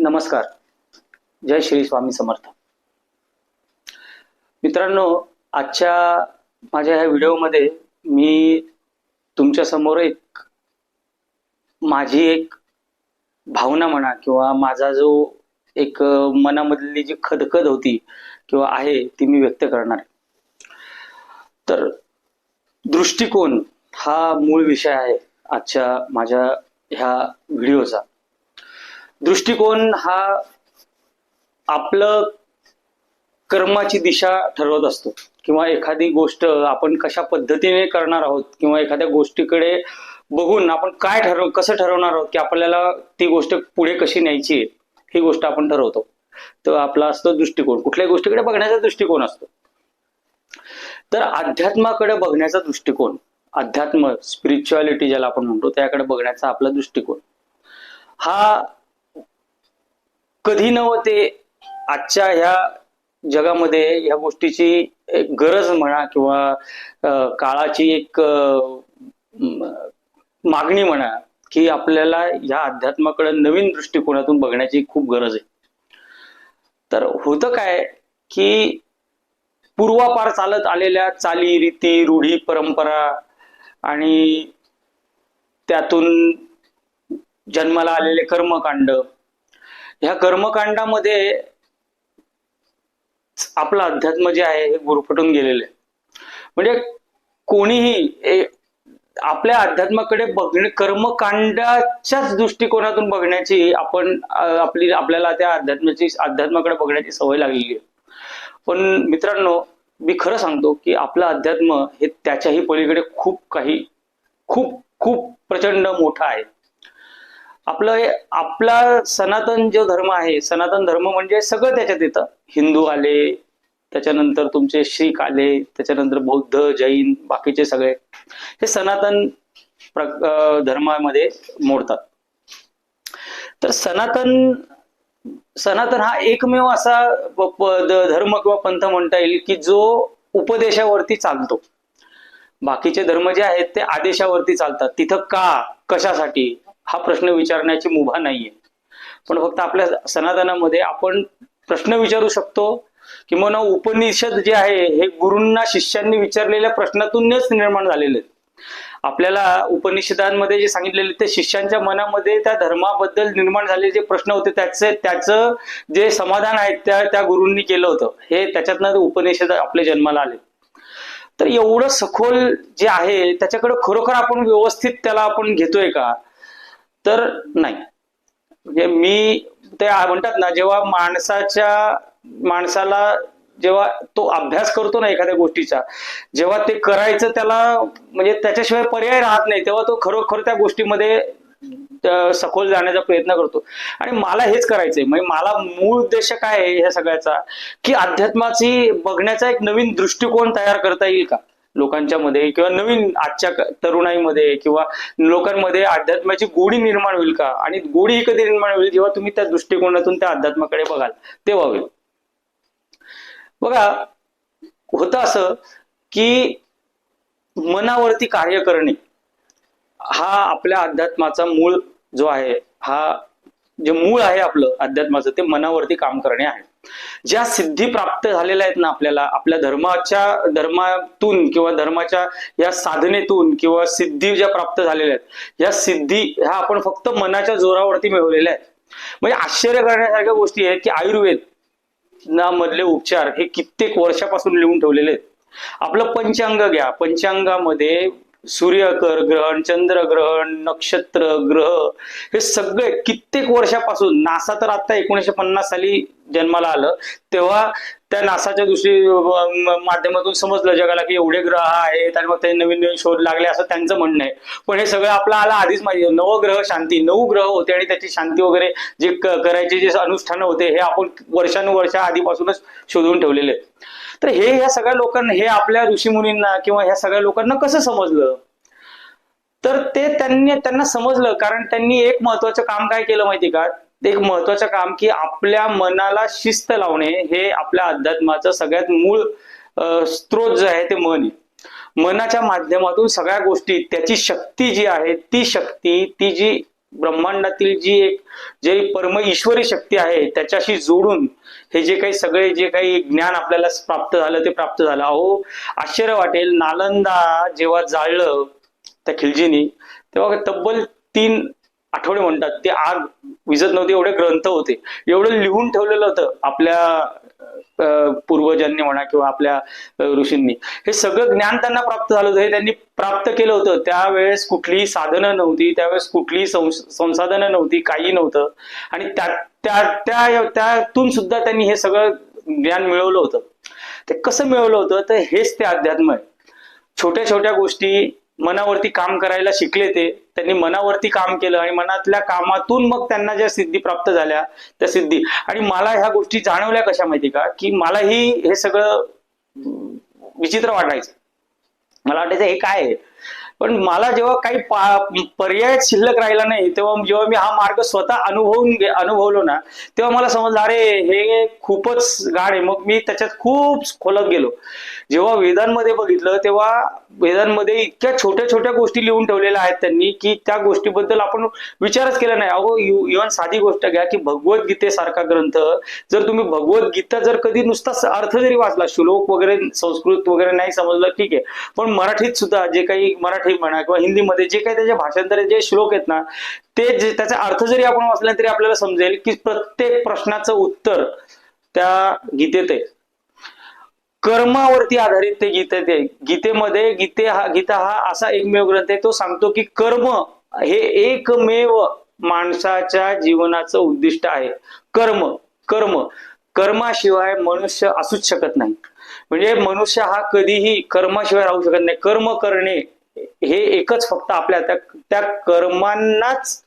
नमस्कार. जय श्री स्वामी समर्थ. मित्रांनो आजच्या माझ्या ह्या व्हिडिओमध्ये मी तुमच्यासमोर एक माझी एक भावना म्हणा किंवा माझा जो एक मनामधली जी खदखद होती किंवा आहे ती मी व्यक्त करणार आहे. तर दृष्टिकोन हा मूळ विषय आहे आजच्या माझ्या ह्या व्हिडिओचा. दृष्टिकोन हा आपलं कर्माची दिशा ठरवत असतो. किंवा एखादी गोष्ट आपण कशा पद्धतीने करणार आहोत किंवा एखाद्या गोष्टीकडे बघून आपण काय ठरव कसं ठरवणार आहोत की आपल्याला ती गोष्ट पुढे कशी न्यायची आहे ही गोष्ट आपण ठरवतो. तर आपला असतो दृष्टिकोन. कुठल्याही गोष्टीकडे बघण्याचा दृष्टिकोन असतो. तर अध्यात्माकडे बघण्याचा दृष्टिकोन अध्यात्म स्पिरिच्युअलिटी ज्याला आपण म्हणतो त्याकडे बघण्याचा आपला दृष्टिकोन. हा कधी नव्हते आजच्या ह्या जगामध्ये ह्या गोष्टीची एक गरज म्हणा किंवा काळाची एक मागणी म्हणा की आपल्याला ह्या अध्यात्माकडे नवीन दृष्टिकोनातून बघण्याची खूप गरज आहे. तर होतं काय की पूर्वापार चालत आलेल्या चाली रीती रूढी परंपरा आणि त्यातून जन्माला आलेले कर्मकांड ह्या कर्मकांडामध्ये आपलं अध्यात्म जे आहे हे गुरफटून गेलेलं आहे. म्हणजे कोणीही आपल्या अध्यात्माकडे बघणे कर्मकांडाच्याच दृष्टिकोनातून बघण्याची आपण आपली आपल्याला त्या अध्यात्माची अध्यात्माकडे बघण्याची सवय लागलेली आहे. पण मित्रांनो मी खरं सांगतो की आपलं अध्यात्म हे त्याच्याही पलीकडे खूप काही खूप खूप प्रचंड मोठं आहे. आपलं हे- आपला सनातन जो धर्म आहे सनातन धर्म म्हणजे सगळं त्याच्यात येतं. हिंदू आले त्याच्यानंतर तुमचे शीख आले त्याच्यानंतर बौद्ध जैन बाकीचे सगळे हे सनातन धर्मामध्ये मोडतात. तर सनातन सनातन हा एकमेव असा धर्म किंवा पंथ म्हणता येईल की जो उपदेशावरती चालतो. बाकीचे धर्म जे आहेत ते आदेशावरती चालतात. तिथं का कशासाठी? हा प्रश्न विचारण्याची मुभा नाहीये. पण फक्त आपल्या सनातनामध्ये आपण प्रश्न विचारू शकतो किंवा उपनिषद जे आहे हे गुरूंना शिष्यांनी विचारलेल्या प्रश्नातूनच निर्माण झालेले आपल्याला उपनिषदांमध्ये जे सांगितलेले ते शिष्यांच्या मनामध्ये त्या धर्माबद्दल निर्माण झालेले जे प्रश्न होते त्याचे त्याचं जे समाधान आहे त्या त्या गुरूंनी केलं होतं. हे त्याच्यातनं उपनिषद आपल्या जन्माला आले. तर एवढं सखोल जे आहे त्याच्याकडे खरोखर आपण व्यवस्थित त्याला आपण घेतोय का? तर नाही. म्हणजे मी ते म्हणतात ना जेव्हा माणसाच्या माणसाला जेव्हा तो अभ्यास करतो ना एखाद्या गोष्टीचा जेव्हा ते करायचं त्याला म्हणजे त्याच्याशिवाय पर्याय राहत नाही तेव्हा तो खरोखर त्या गोष्टीमध्ये सखोल जाण्याचा प्रयत्न करतो. आणि मला हेच करायचंय. म्हणजे मला मूळ उद्देश काय आहे ह्या सगळ्याचा? की अध्यात्माची बघण्याचा एक नवीन दृष्टिकोन तयार करता येईल का? लोकांच्या मध्ये किंवा नवीन आजच्या तरुणाईमध्ये किंवा लोकांमध्ये अध्यात्माची गोडी निर्माण होईल का? आणि गोडी ही कधी निर्माण होईल जेव्हा तुम्ही त्या दृष्टिकोनातून त्या अध्यात्माकडे बघाल तेव्हा होईल. बघा होतं असं की मनावरती कार्य करणे हा आपल्या अध्यात्माचा मूळ जो आहे हा जे मूळ आहे आपलं अध्यात्माचं ते मनावरती काम करणे आहे. ज्या सिद्धी प्राप्त झालेल्या आहेत ना आपल्याला आपल्या धर्माच्या धर्मातून किंवा धर्माच्या या साधनेतून किंवा सिद्धी ज्या प्राप्त झालेल्या आहेत या सिद्धी ह्या आपण फक्त मनाच्या जोरावरती मिळवलेल्या आहेत. म्हणजे आश्चर्य करण्यासारख्या गोष्टी आहेत की आयुर्वेद ना मधले उपचार हे कित्येक वर्षापासून लिहून ठेवलेले आहेत. आपलं पंचांग घ्या. पंचांगामध्ये सूर्यकर ग्रहण चंद्रग्रहण नक्षत्र ग्रह हे सगळे कित्येक वर्षापासून नासा तर आता एकोणीशे पन्नास साली जन्माला आलं तेव्हा त्या नासाच्या दुसरी माध्यमातून समजलं जगाला की एवढे ग्रह आहेत आणि मग ते नवीन नवीन शोध लागले असं त्यांचं म्हणणं आहे. पण हे सगळं आपलं आला आधीच माहिती नवग्रह शांती नऊ ग्रह होते आणि त्याची शांती वगैरे जे करायचे जे अनुष्ठानं होते हे आपण वर्षानुवर्ष आधीपासूनच शोधून ठेवलेले तर हे ह्या सगळ्या लोकांना हे आपल्या ऋषीमुनींना किंवा ह्या सगळ्या लोकांना कसं समजलं? तर ते त्यांनी त्यांना समजलं. कारण त्यांनी एक महत्वाचं काम काय केलं माहिती का? एक महत्वाचं काम की आपल्या मनाला शिस्त लावणे हे आपल्या अध्यात्माचं सगळ्यात मूळ स्त्रोत स्रोत जे आहे ते मन आहे. मनाच्या माध्यमातून सगळ्या गोष्टी त्याची शक्ती जी आहे ती शक्ती ती जी ब्रह्मांडातील जी एक जे परम ईश्वरी शक्ती आहे त्याच्याशी जोडून हे जे काही सगळे जे काही ज्ञान आपल्याला प्राप्त झालं ते प्राप्त झालं. अहो आश्चर्य वाटेल नालंदा जेव्हा जाळलं त्या खिलजीनी तेव्हा तब्बल तीन आठवडे म्हणतात. ते आग विजत नव्हते एवढे ग्रंथ होते. एवढं लिहून ठेवलेलं होतं आपल्या पूर्वजांनी म्हणा किंवा आपल्या ऋषींनी. हे सगळं ज्ञान त्यांना प्राप्त झालं होतं हे त्यांनी प्राप्त केलं होतं. त्यावेळेस कुठलीही साधनं नव्हती त्यावेळेस कुठलीही संस- संसाधनं नव्हती काही नव्हतं. आणि त्या त्या त्या त्यातून सुद्धा त्यांनी हे सगळं ज्ञान मिळवलं होतं. ते कसं मिळवलं होतं? तर हेच ते अध्यात्म आहे. छोट्या छोट्या गोष्टी मनावरती काम करायला शिकले ते त्यांनी मनावरती काम केलं आणि मनातल्या कामातून मग त्यांना ज्या सिद्धी प्राप्त झाल्या त्या सिद्धी. आणि मला ह्या गोष्टी जाणवल्या कशा माहिती का? की मलाही हे सगळं विचित्र वाटायचं. मला वाटायचं हे काय आहे? पण मला जेव्हा काही पा- पर्याय शिल्लक राहिला नाही तेव्हा जेव्हा मी हा मार्ग स्वतः अनुभवून अनुभवलो ना तेव्हा मला समजलं अरे हे खूपच गाड आहे. मग मी त्याच्यात खूप खोलत गेलो. जेव्हा वेदांमध्ये बघितलं तेव्हा वेदांमध्ये इतक्या छोट्या छोट्या गोष्टी लिहून ठेवलेल्या आहेत त्यांनी की त्या गोष्टीबद्दल आपण विचारच केला नाही. अहो इव्हन साधी गोष्ट घ्या की भगवद्गीतेसारखा ग्रंथ जर तुम्ही भगवद्गीता जर कधी नुसता अर्थ जरी वाचला श्लोक वगैरे संस्कृत वगैरे नाही समजलं ठीक आहे. पण मराठीत सुद्धा जे काही मराठी म्हणा किंवा हिंदीमध्ये जे काही त्याचे भाषांतर जे श्लोक आहेत ना ते त्याचा अर्थ जरी आपण वाचला तरी आपल्याला समजेल की प्रत्येक प्रश्नाचं उत्तर त्या गीतेत आहे. कर्मावरती आधारित ते गीतेत आहे गीतेमध्ये गीते हा गीता हा असा एकमेव ग्रंथ आहे तो सांगतो की कर्म हे एकमेव माणसाच्या जीवनाचं उद्दिष्ट आहे. कर्म कर्म. कर्माशिवाय मनुष्य असूच शकत नाही. म्हणजे मनुष्य हा कधीही कर्माशिवाय राहू शकत नाही. कर्म करणे हे एकच फक्त आपल्या त्या त्या कर्मांनाच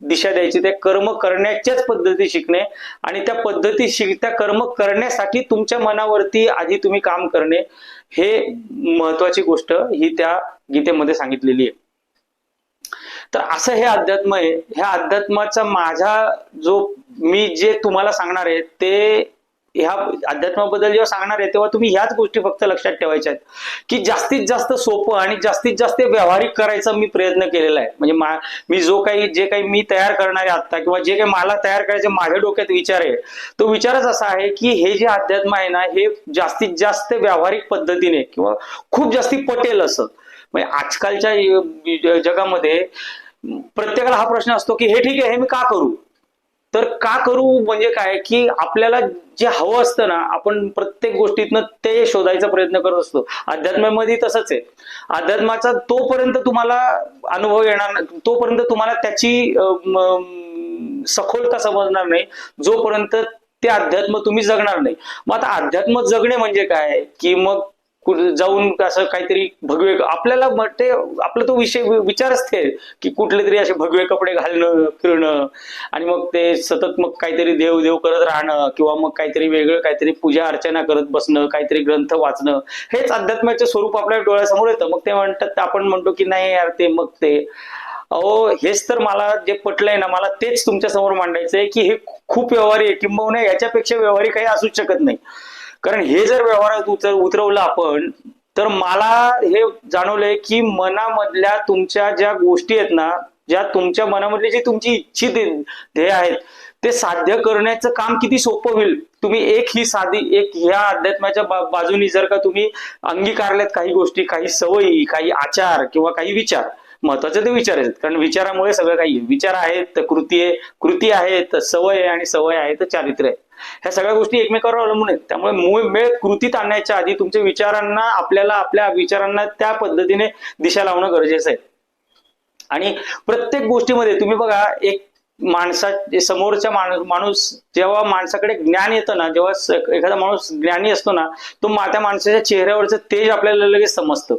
दिशा द्यायची ते कर्म करण्याच्याच पद्धती शिकणे आणि त्या पद्धती शिक त्या कर्म करण्यासाठी तुमच्या मनावरती आधी तुम्ही काम करणे हे महत्वाची गोष्ट ही त्या गीतेमध्ये सांगितलेली आहे. तर असं हे अध्यात्म आहे. ह्या अध्यात्माचा माझा जो मी जे तुम्हाला सांगणार आहे ते ह्या अध्यात्माबद्दल जेव्हा सांगणार आहे तेव्हा तुम्ही ह्याच गोष्टी फक्त लक्षात ठेवायच्या आहेत. की जास्तीत जास्त सोपं आणि जास्तीत जास्त व्यावहारिक करायचा मी प्रयत्न केलेला आहे. म्हणजे मा- मी जो काही जे काही मी तयार करणार आहे आता किंवा जे काही मला तयार करायचे माझ्या डोक्यात विचार आहे तो विचारच असा आहे की हे जे अध्यात्म आहे ना हे जास्तीत जास्त व्यावहारिक पद्धतीने किंवा खूप जास्ती पटेल असं. म्हणजे आजकालच्या जगामध्ये प्रत्येकाला हा प्रश्न असतो की हे ठीक आहे हे मी का करू? तर का करू? म्हणजे काय? की आपल्याला जे हवं असतं ना आपण प्रत्येक गोष्टीतनं ते शोधायचा प्रयत्न करत असतो. अध्यात्मामध्ये तसंच आहे. अध्यात्माचा तोपर्यंत तुम्हाला अनुभव येणार नाही. तोपर्यंत तुम्हाला त्याची सखोलता समजणार नाही. जोपर्यंत ते अध्यात्म तुम्ही जगणार नाही. मग आता अध्यात्म जगणे म्हणजे काय? की मग जाऊन असं काहीतरी भगवे आपल्याला ते आपला तो विषय विचारच ते की कुठले तरी असे भगवे कपडे घालणं फिरणं आणि मग ते सतत मग काहीतरी देव देव करत राहणं किंवा मग काहीतरी वेगळं काहीतरी पूजा अर्चना करत बसणं काहीतरी ग्रंथ वाचणं हेच अध्यात्माचे स्वरूप आपल्या डोळ्यासमोर येतं. मग ते म्हणतात आपण म्हणतो की नाही यार ते मग ते. अहो हेच तर मला जे पटलंय ना मला तेच तुमच्यासमोर मांडायचंय की हे खूप व्यवहारी आहे किंबहुना याच्यापेक्षा व्यवहारी काही असूच शकत नाही. कारण हे जर व्यवहारात उतर उतरवलं आपण तर मला हे जाणवलंय की मनामधल्या तुमच्या ज्या गोष्टी आहेत ना ज्या तुमच्या मनामधली जी तुमची इच्छित ध्येय आहेत ते साध्य करण्याचं काम किती सोपं होईल? तुम्ही एक ही साधी एक ह्या अध्यात्माच्या बाजूनी जर का तुम्ही अंगीकारल्यात काही गोष्टी काही सवयी काही आचार किंवा काही विचार महत्त्वाचे ते विचार आहेत. कारण विचारामुळे सगळं काही विचार आहेत तर कृती आहे कृती आहे तर सवय आहे आणि सवय आहे तर चारित्र्य आहे. ह्या सगळ्या गोष्टी एकमेकावर अवलंबून आहेत. त्यामुळे मूळ मेळ कृतीत आणण्याच्या आधी तुमच्या विचारांना आपल्याला आपल्या विचारांना त्या पद्धतीने दिशा लावणं गरजेचं आहे. आणि प्रत्येक गोष्टीमध्ये तुम्ही बघा एक माणसा समोरच्या माणूस माणूस जेव्हा माणसाकडे ज्ञान येतं ना जेव्हा एखादा माणूस ज्ञानी असतो ना तो त्या माणसाच्या चेहऱ्यावरचं तेज आपल्याला लगेच समजतं.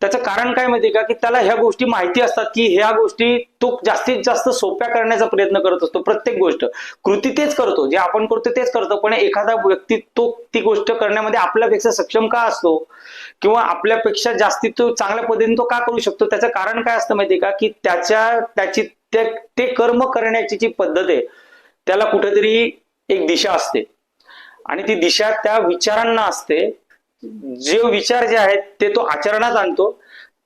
त्याचं कारण काय माहितीये का? की त्याला ह्या गोष्टी माहिती असतात की ह्या गोष्टी तो जास्तीत जास्त सोप्या करण्याचा प्रयत्न करत असतो प्रत्येक गोष्ट. कृती तेच करतो जे आपण करतो तेच करतो पण एखादा व्यक्ती तो ती गोष्ट करण्यामध्ये आपल्यापेक्षा सक्षम का असतो? किंवा आपल्यापेक्षा जास्ती तो चांगल्या पद्धतीने तो का करू शकतो? त्याचं कारण काय असतं माहितीये का? की त्याच्या त्याची ते ते कर्म करण्याची जी पद्धत आहे त्याला कुठेतरी एक दिशा असते. आणि ती दिशा त्या विचारांना असते जे विचार जे आहेत ते तो आचरणात आणतो.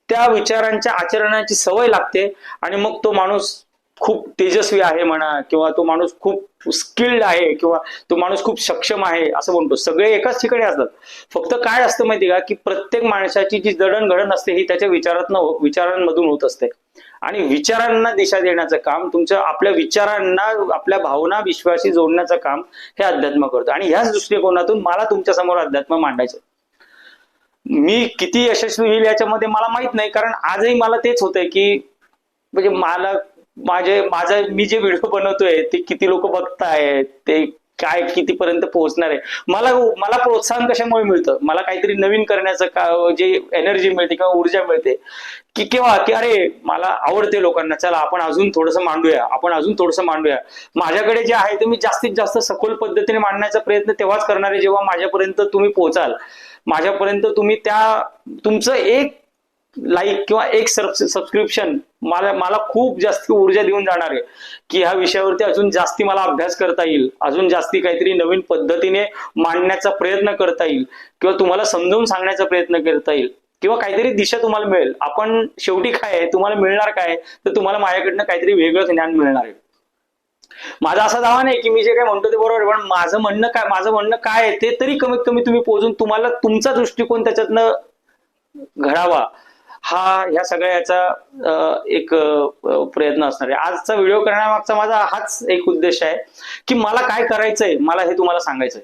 त्या विचारांच्या आचरणाची सवय लागते आणि मग तो माणूस खूप तेजस्वी आहे म्हणा किंवा तो माणूस खूप स्किल्ड आहे किंवा तो माणूस खूप सक्षम आहे असं म्हणतो. सगळे एकाच ठिकाणी असतात. फक्त काय असतं माहिती का? की प्रत्येक माणसाची जी जडणघडण असते ही त्याच्या विचारातनं हो, विचारांमधून होत असते. आणि विचारांना दिशा देण्याचं काम तुमच्या आपल्या विचारांना आपल्या भावना विश्वाशी जोडण्याचं काम हे अध्यात्म करतं. आणि ह्याच दृष्टिकोनातून मला तुमच्यासमोर अध्यात्म मांडायचं मी किती यशस्वी होईल याच्यामध्ये मला माहीत नाही. कारण आजही मला तेच होतंय की म्हणजे मला माझे माझा मी जे व्हिडिओ बनवतोय ते किती लोक बघतायत ते काय कितीपर्यंत पोहोचणार आहे. मला मला प्रोत्साहन कशामुळे मिळतं? मला काहीतरी नवीन करण्याचं का जे एनर्जी मिळते किंवा ऊर्जा मिळते की केव्हा की अरे मला आवडते लोकांना चला आपण अजून थोडंसं मांडूया आपण अजून थोडंसं मांडूया. माझ्याकडे जे आहे ते मी जास्तीत जास्त सखोल पद्धतीने मांडण्याचा प्रयत्न तेव्हाच करणार आहे जेव्हा माझ्यापर्यंत तुम्ही पोहोचाल. माझ्यापर्यंत तुम्ही त्या तुमचं एक लाईक किंवा एक सबस्क्रिप्शन मला मला खूप जास्त ऊर्जा देऊन जाणार आहे. की ह्या विषयावरती अजून जास्ती मला अभ्यास करता येईल. अजून जास्ती काहीतरी नवीन पद्धतीने मांडण्याचा प्रयत्न करता येईल. किंवा तुम्हाला समजावून सांगण्याचा प्रयत्न करता येईल. किंवा काहीतरी दिशा तुम्हाला मिळेल. आपण शेवटी काय आहे? तुम्हाला मिळणार काय तर तुम्हाला माझ्याकडनं काहीतरी वेगळं ज्ञान मिळणार आहे. माझा असा दावा नाही की मी जे काय म्हणतो ते बरोबर पण माझं म्हणणं काय माझं म्हणणं काय आहे ते तरी कमीत कमी तुम्ही पोहोचून तुम्हाला तुमचा दृष्टिकोन त्याच्यातनं घडावा. हा ह्या सगळ्याचा याचा एक प्रयत्न असणार आहे. आजचा व्हिडिओ करण्यामागचा माझा हाच एक उद्देश आहे की मला काय करायचंय मला हे तुम्हाला सांगायचंय.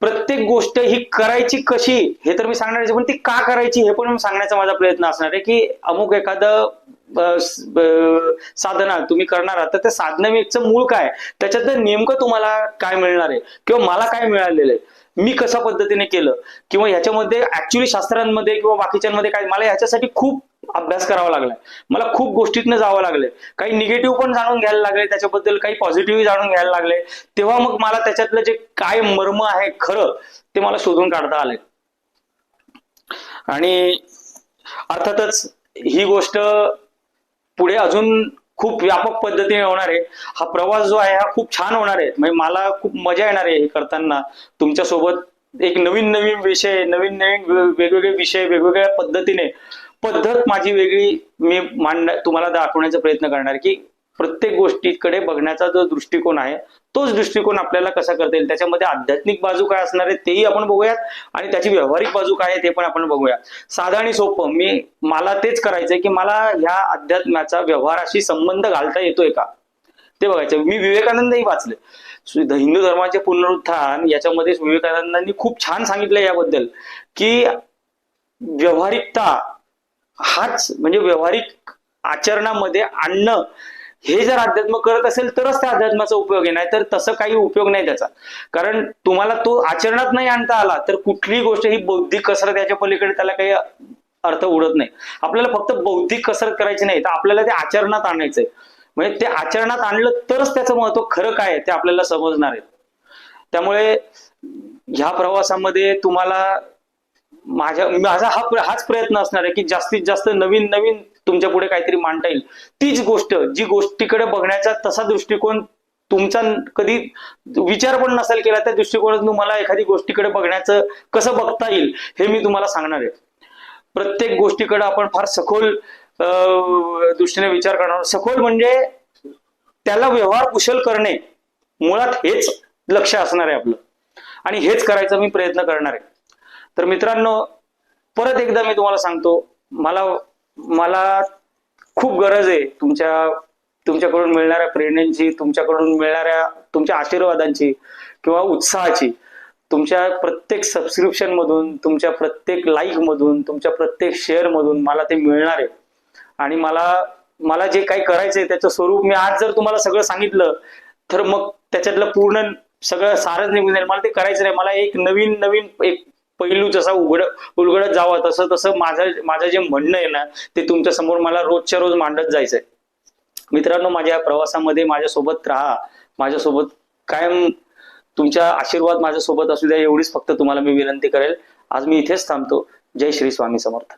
प्रत्येक गोष्ट ही करायची कशी हे तर मी सांगणार आहे, पण ती का करायची हे पण सांगण्याचा माझा प्रयत्न असणार आहे की अमुक एखादं साधना तुम्ही करणार आहात तर त्या साधनेचं मूळ काय? त्याच्यातलं नेमकं तुम्हाला काय मिळणार आहे? किंवा मला काय मिळालेलं आहे? मी कशा पद्धतीने केलं? किंवा ह्याच्यामध्ये ऍक्च्युली शास्त्रांमध्ये किंवा बाकीच्यांमध्ये काय? मला ह्याच्यासाठी खूप अभ्यास करावा लागलाय. मला खूप गोष्टीतनं जावं लागलंय. काही निगेटिव्ह पण जाणून घ्यायला लागले त्याच्याबद्दल काही पॉझिटिव्ह जाणून घ्यायला लागले. तेव्हा मग मला त्याच्यातलं जे काय मर्म आहे खरं ते मला शोधून काढता आलंय. आणि अर्थातच ही गोष्ट पुढे अजून खूप व्यापक पद्धतीने होणार आहे. हा प्रवास जो आहे हा खूप छान होणार आहे. म्हणजे मला खूप मजा येणार आहे हे करताना. तुमच्यासोबत एक नवीन नवीन विषय नवीन नवीन वेगवेगळे विषय वेगवेगळ्या पद्धतीने पद्धत माझी वेगळी मी मांड तुम्हाला दाखवण्याचा प्रयत्न करणार की प्रत्येक गोष्टीकडे बघण्याचा जो दृष्टिकोन आहे तोच दृष्टिकोन आपल्याला कसा करता येईल? त्याच्यामध्ये आध्यात्मिक बाजू काय असणार आहे तेही आपण बघूयात. आणि त्याची व्यावहारिक बाजू काय आहे ते पण आपण बघूया साधं आणि सोपं मी मला तेच करायचंय की मला ह्या अध्यात्माचा व्यवहाराशी संबंध घालता येतोय का? ते बघायचं मी विवेकानंदही वाचले हिंदू धर्माचे पुनरुत्थान याच्यामध्ये विवेकानंदांनी खूप छान सांगितलं याबद्दल की व्यवहारिकता हाच म्हणजे व्यावहारिक आचरणामध्ये आणणं हे जर अध्यात्म करत असेल तरच त्या अध्यात्माचा उपयोग आहे नाही तर तसं काही उपयोग नाही त्याचा. कारण तुम्हाला तो आचरणात नाही आणता आला तर कुठलीही गोष्ट ही बौद्धिक कसरत याच्या पलीकडे त्याला काही अर्थ उडत नाही. आपल्याला फक्त बौद्धिक कसरत करायची नाही तर आपल्याला ते आचरणात आणायचंय. म्हणजे ते आचरणात आणलं तरच त्याचं महत्त्व खरं काय ते आपल्याला समजणार आहे. त्यामुळे ह्या प्रवासामध्ये तुम्हाला माझ्या माझा हा प्र- हाच प्रयत्न असणार आहे की जास्तीत जास्त नवीन नवीन तुमच्यापुढे काहीतरी मांडता येईल. तीच गोष्ट जी गोष्टीकडे बघण्याचा तसा दृष्टिकोन तुमचा कधी विचार पण नसेल केला त्या दृष्टिकोनातून तुम्हाला एखादी गोष्टीकडे बघण्याचं कसं बघता येईल हे मी तुम्हाला सांगणार आहे. प्रत्येक गोष्टीकडे आपण फार सखोल दृष्टीने विचार करणार. सखोल म्हणजे त्याला व्यवहार कुशल करणे मुळात हेच लक्ष असणार आहे आपलं. आणि हेच करायचा मी प्रयत्न करणार आहे. तर मित्रांनो परत एकदा मी तुम्हाला सांगतो मला मला खूप गरज आहे तुमच्या तुमच्याकडून मिळणाऱ्या प्रेरणेची तुमच्याकडून मिळणाऱ्या तुमच्या आशीर्वादांची किंवा उत्साहाची तुमच्या प्रत्येक सबस्क्रिप्शन मधून तुमच्या प्रत्येक लाईक मधून तुमच्या प्रत्येक शेअर मधून मला ते मिळणार आहे. आणि मला मला जे काही करायचंय त्याचं स्वरूप मी आज जर तुम्हाला सगळं सांगितलं तर मग त्याच्यातलं पूर्ण सगळं सारच निघून जाईल. मला ते करायचं नाही. मला एक नवीन नवीन एक पैलू जसा उघड उलगडत जावा तसं तसं माझं माझं जे म्हणणं आहे ना ते तुमच्यासमोर मला रोजच्या रोज मांडत जायचंय. मित्रांनो माझ्या प्रवासामध्ये माझ्यासोबत राहा. माझ्यासोबत कायम तुमच्या आशीर्वाद माझ्यासोबत असू द्या एवढीच फक्त तुम्हाला मी विनंती करेल. आज मी इथेच थांबतो. जय श्री स्वामी समर्थ.